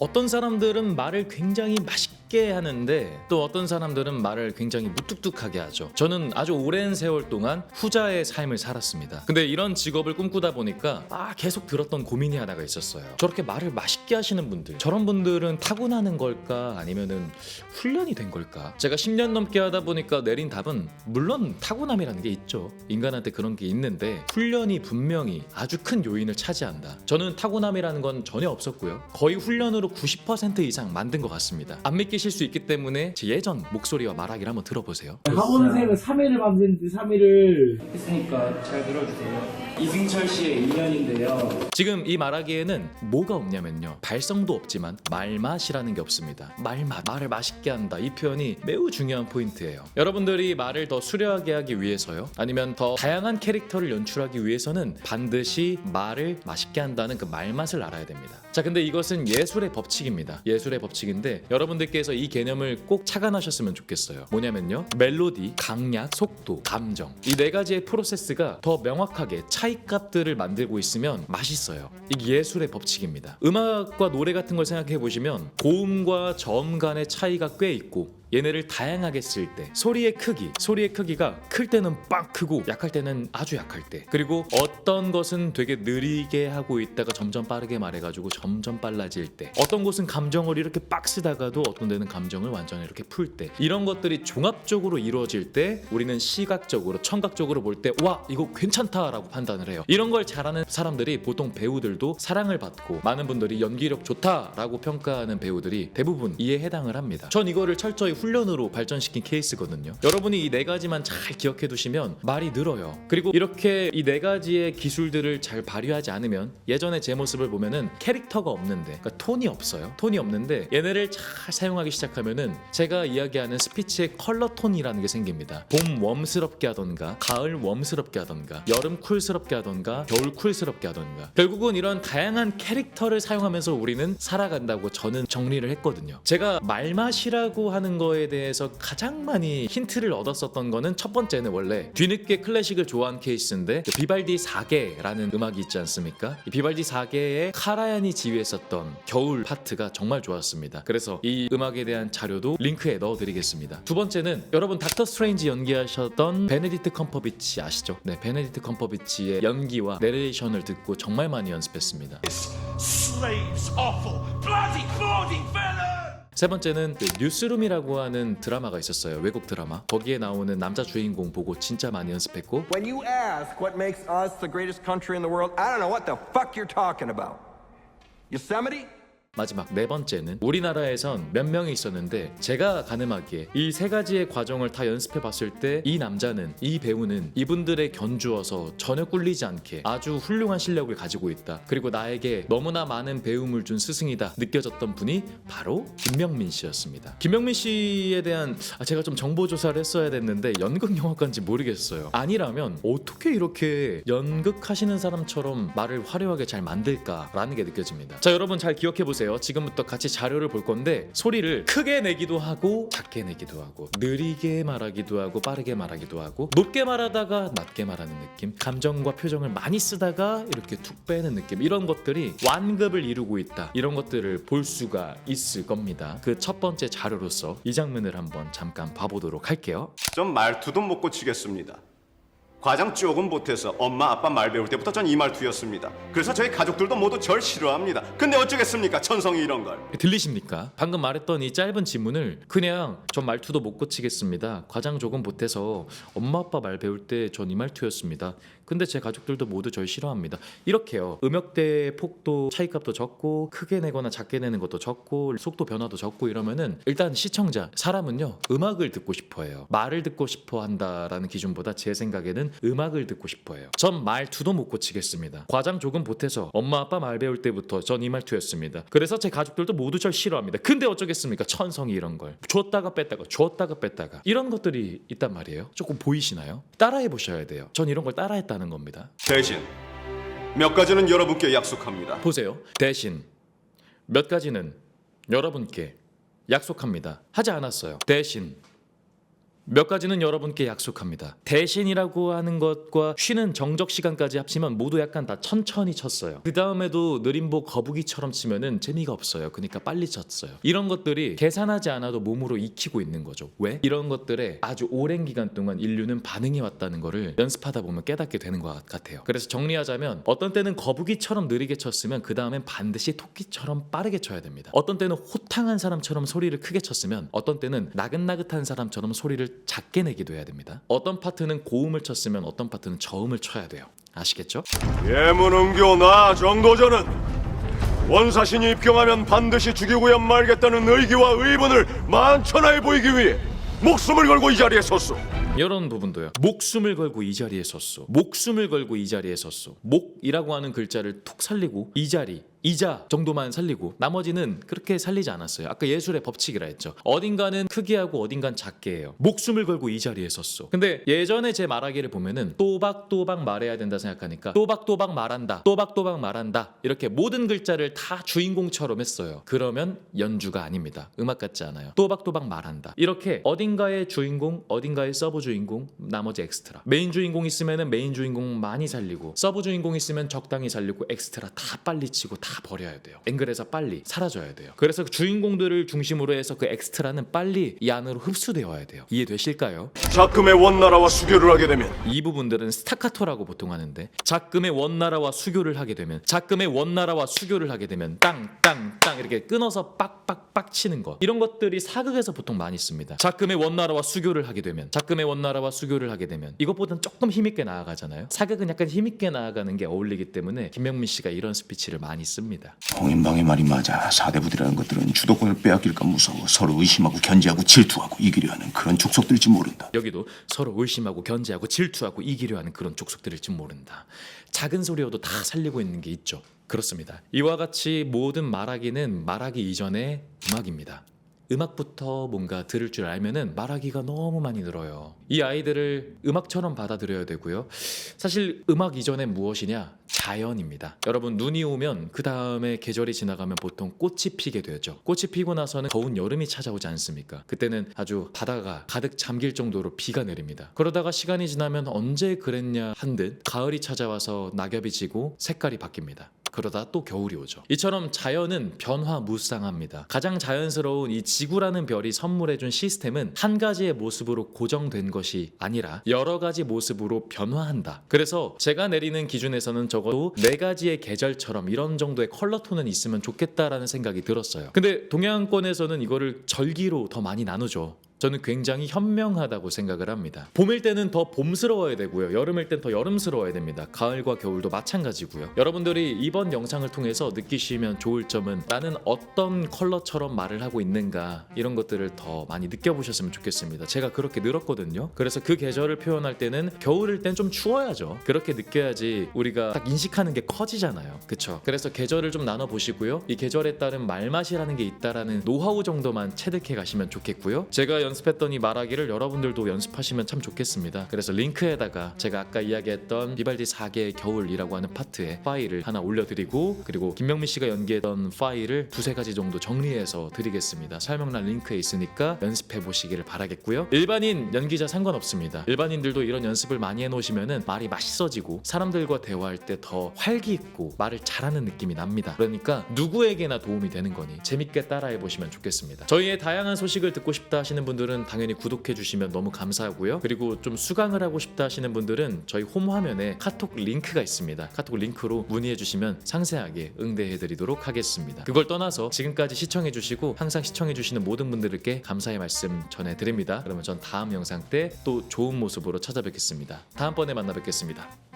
어떤 사람들은 말을 굉장히 맛있게 하는데 또 어떤 사람들은 말을 굉장히 무뚝뚝하게 하죠. 저는 아주 오랜 세월 동안 후자의 삶을 살았습니다. 근데 이런 직업을 꿈꾸다 보니까 아 계속 들었던 고민이 하나가 있었어요. 저렇게 말을 맛있게 하시는 분들 저런 분들은 타고나는 걸까 아니면은 훈련이 된 걸까? 제가 10년 넘게 하다 보니까 내린 답은 물론 타고남이라는 게 있죠. 인간한테 그런 게 있는데 훈련이 분명히 아주 큰 요인을 차지한다. 저는 타고남이라는 건 전혀 없었고요. 거의 훈련으로 90% 이상 만든 것 같습니다. 안 믿기실 수 있기 때문에 제 예전 목소리와 말하기를 한번 들어보세요. 학원생은 3일을 밤새는데 3일을 했으니까 잘 들어주세요. 이승철 씨의 인연인데요. 지금 이 말하기에는 뭐가 없냐면요. 발성도 없지만 말맛이라는 게 없습니다. 말맛, 말을 맛있게 한다. 이 표현이 매우 중요한 포인트예요. 여러분들이 말을 더 수려하게 하기 위해서요. 아니면 더 다양한 캐릭터를 연출하기 위해서는 반드시 말을 맛있게 한다는 그 말맛을 알아야 됩니다. 자, 근데 이것은 예술의 법칙입니다. 예술의 법칙인데 여러분들께서 이 개념을 꼭 착안하셨으면 좋겠어요. 뭐냐면요. 멜로디, 강약, 속도, 감정. 이 네 가지의 프로세스가 더 명확하게 차이 값들을 만들고 있으면 맛있어요. 이게 예술의 법칙입니다. 음악과 노래 같은 걸 생각해 보시면 고음과 저음 간의 차이가 꽤 있고 얘네를 다양하게 쓸 때 소리의 크기, 소리의 크기가 클 때는 빵 크고 약할 때는 아주 약할 때 그리고 어떤 것은 되게 느리게 하고 있다가 점점 빠르게 말해가지고 점점 빨라질 때 어떤 곳은 감정을 이렇게 빡 쓰다가도 어떤 데는 감정을 완전히 이렇게 풀 때 이런 것들이 종합적으로 이루어질 때 우리는 시각적으로 청각적으로 볼 때 와 이거 괜찮다라고 판단을 해요. 이런 걸 잘하는 사람들이 보통 배우들도 사랑을 받고 많은 분들이 연기력 좋다라고 평가하는 배우들이 대부분 이에 해당을 합니다. 전 이거를 철저히 훈련으로 발전시킨 케이스거든요. 여러분이 이 네 가지만 잘 기억해 두시면 말이 늘어요. 그리고 이렇게 이 네 가지의 기술들을 잘 발휘하지 않으면 예전에 제 모습을 보면은 캐릭터가 없는데 그러니까 톤이 없어요. 톤이 없는데 얘네를 잘 사용하기 시작하면은 제가 이야기하는 스피치의 컬러 톤이라는 게 생깁니다. 봄 웜스럽게 하던가 가을 웜스럽게 하던가 여름 쿨스럽게 하던가 겨울 쿨스럽게 하던가. 결국은 이런 다양한 캐릭터를 사용하면서 우리는 살아간다고 저는 정리를 했거든요. 제가 말맛이라고 하는 거에 대해서 가장 많이 힌트를 얻었었던 거는 첫 번째는 원래 뒤늦게 클래식을 좋아한 케이스인데 그 비발디 4개라는 음악이 있지 않습니까? 이 비발디 4개의 카라얀이 지휘했었던 겨울 파트가 정말 좋았습니다. 그래서 이 음악에 대한 자료도 링크에 넣어드리겠습니다. 두 번째는 여러분 닥터 스트레인지 연기하셨던 베네디트 컴퍼비치 아시죠? 네, 베네디트 컴퍼비치의 연기와 내레이션을 듣고 정말 많이 연습했습니다. 세 번째는 그 뉴스룸이라고 하는 드라마가 있었어요. 외국 드라마. 거기에 나오는 남자 주인공 보고 진짜 많이 연습했고 When you ask what makes us the greatest country in the world, I don't know what the fuck you're talking about. Yosemite? 마지막 네 번째는 우리나라에선 몇 명이 있었는데 제가 가늠하기에 이 세 가지의 과정을 다 연습해 봤을 때 이 남자는 이 배우는 이분들의 견주어서 전혀 꿀리지 않게 아주 훌륭한 실력을 가지고 있다. 그리고 나에게 너무나 많은 배움을 준 스승이다 느껴졌던 분이 바로 김명민 씨였습니다. 김명민 씨에 대한 아, 제가 좀 정보 조사를 했어야 됐는데 연극 영화과인지 모르겠어요. 아니라면 어떻게 이렇게 연극하시는 사람처럼 말을 화려하게 잘 만들까라는 게 느껴집니다. 자 여러분 잘 기억해 보세요. 지금부터 같이 자료를 볼 건데 소리를 크게 내기도 하고 작게 내기도 하고 느리게 말하기도 하고 빠르게 말하기도 하고 높게 말하다가 낮게 말하는 느낌 감정과 표정을 많이 쓰다가 이렇게 툭 빼는 느낌 이런 것들이 완급을 이루고 있다. 이런 것들을 볼 수가 있을 겁니다. 그 첫 번째 자료로서 이 장면을 한번 잠깐 봐보도록 할게요. 전 말투도 못 고치겠습니다. 과장 쪽은 못해서 엄마 아빠 말 배울 때부터 전 이 말투였습니다. 그래서 저희 가족들도 모두 절 싫어합니다. 근데 어쩌겠습니까? 천성이 이런 걸. 들리십니까? 방금 말했던 이 짧은 지문을 그냥 전 말투도 못 고치겠습니다. 과장 조금 못해서 엄마 아빠 말 배울 때 전 이 말투였습니다. 근데 제 가족들도 모두 절 싫어합니다. 이렇게요. 음역대 폭도 차이값도 적고 크게 내거나 작게 내는 것도 적고 속도 변화도 적고 이러면은 일단 시청자 사람은요 음악을 듣고 싶어해요. 말을 듣고 싶어 한다라는 기준보다 제 생각에는 음악을 듣고 싶어해요. 전 말투도 못 고치겠습니다. 과장 조금 보태서 엄마 아빠 말 배울 때부터 전 이 말투였습니다. 그래서 제 가족들도 모두 절 싫어합니다. 근데 어쩌겠습니까? 천성이 이런 걸 줬다가 뺐다가 줬다가 뺐다가 이런 것들이 있단 말이에요. 조금 보이시나요? 따라해 보셔야 돼요. 전 이런 걸 따라했 다는 겁니다. 대신 몇 가지는 여러분께 약속합니다. 보세요. 대신 몇 가지는 여러분께 약속합니다. 하지 않았어요. 대신 몇 가지는 여러분께 약속합니다. 대신이라고 하는 것과 쉬는 정적 시간까지 합치면 모두 약간 다 천천히 쳤어요. 그 다음에도 느림보 거북이처럼 치면은 재미가 없어요. 그러니까 빨리 쳤어요. 이런 것들이 계산하지 않아도 몸으로 익히고 있는 거죠. 왜? 이런 것들에 아주 오랜 기간 동안 인류는 반응해 왔다는 거를 연습하다 보면 깨닫게 되는 것 같아요. 그래서 정리하자면 어떤 때는 거북이처럼 느리게 쳤으면 그 다음엔 반드시 토끼처럼 빠르게 쳐야 됩니다. 어떤 때는 호탕한 사람처럼 소리를 크게 쳤으면 어떤 때는 나긋나긋한 사람처럼 소리를 작게 내기도 해야 됩니다. 어떤 파트는 고음을 쳤으면 어떤 파트는 저음을 쳐야 돼요. 아시겠죠? 예문은교 나 정도전은 원사신이 입경하면 반드시 죽이고야 말겠다는 의기와 의분을 만천하에 보이기 위해 목숨을 걸고 이 자리에 섰소. 이런 부분도요. 목숨을 걸고 이 자리에 섰소. 목숨을 걸고 이 자리에 섰소. 목이라고 하는 글자를 툭 살리고 이 자리 이자 정도만 살리고 나머지는 그렇게 살리지 않았어요. 아까 예술의 법칙이라 했죠. 어딘가는 크게 하고 어딘가는 작게 해요. 목숨을 걸고 이 자리에 섰어. 근데 예전에 제 말하기를 보면은 또박또박 말해야 된다 생각하니까 또박또박 말한다. 또박또박 말한다. 이렇게 모든 글자를 다 주인공처럼 했어요. 그러면 연주가 아닙니다. 음악 같지 않아요. 또박또박 말한다. 이렇게 어딘가의 주인공, 어딘가의 서브 주인공, 나머지 엑스트라. 메인 주인공 있으면은 메인 주인공 많이 살리고 서브 주인공 있으면 적당히 살리고 엑스트라 다 빨리 치고 다 버려야 돼요. 앵글에서 빨리 사라져야 돼요. 그래서 그 주인공들을 중심으로 해서 그 엑스트라는 빨리 이 안으로 흡수되어야 돼요. 이해되실까요? 작금의 원나라와 수교를 하게 되면 이 부분들은 스타카토라고 보통 하는데 작금의 원나라와 수교를 하게 되면 작금의 원나라와 수교를 하게 되면 땅땅땅 이렇게 끊어서 빡빡빡 치는 것 이런 것들이 사극에서 보통 많이 씁니다. 작금의 원나라와 수교를 하게 되면 작금의 원나라와 수교를 하게 되면 이것보다는 조금 힘있게 나아가잖아요. 사극은 약간 힘있게 나아가는 게 어울리기 때문에 김명민 씨가 이런 스피치를 많이 씁니다. 홍인방의 말이 맞아. 사대부들이라는 것들은 주도권을 빼앗길까 무서워 서로 의심하고 견제하고 질투하고 이기려 하는 그런 족속들일지 모른다. 여기도 서로 의심하고 견제하고 질투하고 이기려 하는 그런 족속들일지 모른다. 작은 소리여도 다 살리고 있는 게 있죠. 그렇습니다. 이와 같이 모든 말하기는 말하기 이전에 음악입니다. 음악부터 뭔가 들을 줄 알면은 말하기가 너무 많이 늘어요. 이 아이들을 음악처럼 받아들여야 되고요. 사실 음악 이전에 무엇이냐? 자연입니다. 여러분 눈이 오면 그 다음에 계절이 지나가면 보통 꽃이 피게 되죠. 꽃이 피고 나서는 더운 여름이 찾아오지 않습니까? 그때는 아주 바다가 가득 잠길 정도로 비가 내립니다. 그러다가 시간이 지나면 언제 그랬냐 한 듯 가을이 찾아와서 낙엽이 지고 색깔이 바뀝니다. 그러다 또 겨울이 오죠. 이처럼 자연은 변화무쌍합니다. 가장 자연스러운 이 지구라는 별이 선물해준 시스템은 한 가지의 모습으로 고정된 것이 아니라 여러 가지 모습으로 변화한다. 그래서 제가 내리는 기준에서는 적어도 네 가지의 계절처럼 이런 정도의 컬러 톤은 있으면 좋겠다라는 생각이 들었어요. 근데 동양권에서는 이거를 절기로 더 많이 나누죠. 저는 굉장히 현명하다고 생각을 합니다. 봄일 때는 더 봄스러워야 되고요. 여름일 땐 더 여름스러워야 됩니다. 가을과 겨울도 마찬가지고요. 여러분들이 이번 영상을 통해서 느끼시면 좋을 점은 나는 어떤 컬러처럼 말을 하고 있는가 이런 것들을 더 많이 느껴보셨으면 좋겠습니다. 제가 그렇게 늘었거든요. 그래서 그 계절을 표현할 때는 겨울일 땐 좀 추워야죠. 그렇게 느껴야지 우리가 딱 인식하는 게 커지잖아요. 그쵸? 그래서 계절을 좀 나눠 보시고요. 이 계절에 따른 말맛이라는 게 있다라는 노하우 정도만 체득해 가시면 좋겠고요. 제가 연습했던 이 말하기를 여러분들도 연습하시면 참 좋겠습니다. 그래서 링크에다가 제가 아까 이야기했던 비발디 4개의 겨울이라고 하는 파트에 파일을 하나 올려드리고 그리고 김명민 씨가 연기했던 파일을 두세 가지 정도 정리해서 드리겠습니다. 설명란 링크에 있으니까 연습해 보시기를 바라겠고요. 일반인 연기자 상관없습니다. 일반인들도 이런 연습을 많이 해놓으시면은 말이 맛있어지고 사람들과 대화할 때 더 활기 있고 말을 잘하는 느낌이 납니다. 그러니까 누구에게나 도움이 되는 거니 재밌게 따라해 보시면 좋겠습니다. 저희의 다양한 소식을 듣고 싶다 하시는 분들은 당연히 구독해 주시면 너무 감사하고요. 그리고 좀 수강을 하고 싶다 하시는 분들은 저희 홈 화면에 카톡 링크가 있습니다. 카톡 링크로 문의해 주시면 상세하게 응대해 드리도록 하겠습니다. 그걸 떠나서 지금까지 시청해 주시고 항상 시청해 주시는 모든 분들께 감사의 말씀 전해 드립니다. 그러면 전 다음 영상 때 또 좋은 모습으로 찾아뵙겠습니다. 다음번에 만나 뵙겠습니다.